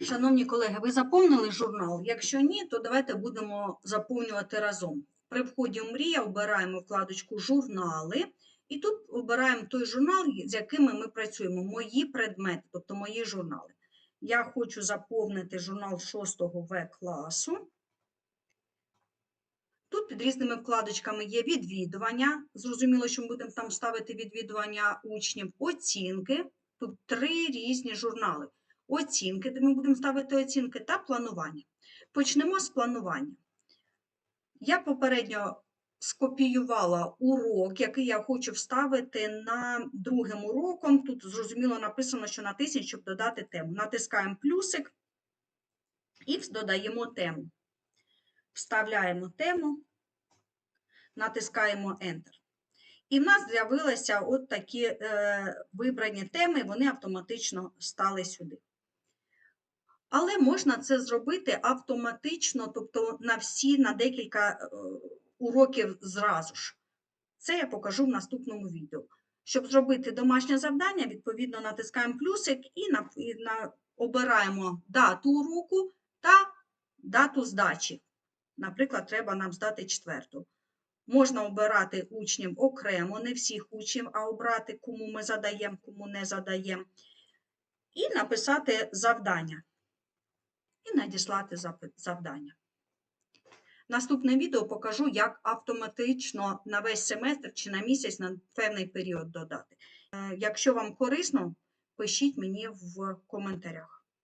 Шановні колеги, ви заповнили журнал? Якщо ні, то давайте будемо заповнювати разом. При вході в Мрія обираємо вкладочку Журнали, і тут обираємо той журнал, з якими ми працюємо. Мої предмети, тобто мої журнали. Я хочу заповнити журнал 6 В класу. Тут під різними вкладочками є відвідування. Зрозуміло, що ми будемо там ставити відвідування учнів, оцінки. Тут три різні журнали. Оцінки, де ми будемо ставити оцінки, та планування. Почнемо з планування. Я попередньо скопіювала урок, який я хочу вставити на другим уроком. Тут зрозуміло написано, що натисніть, щоб додати тему. Натискаємо плюсик і додаємо тему. Вставляємо тему, натискаємо Enter. І в нас з'явилися от такі е, вибрані теми, вони автоматично стали сюди. Але можна це зробити автоматично, тобто на всі, на декілька е, уроків зразу ж. Це я покажу в наступному відео. Щоб зробити домашнє завдання, відповідно натискаємо плюсик і, на, і на, обираємо дату уроку та дату здачі. Наприклад, треба нам здати четверту. Можна обирати учнів окремо, не всіх учнів, а обрати, кому ми задаємо, кому не задаємо. І написати завдання. І надіслати завдання. Наступне відео покажу, як автоматично на весь семестр чи на місяць на певний період додати. Е, Якщо вам корисно, пишіть мені в коментарях.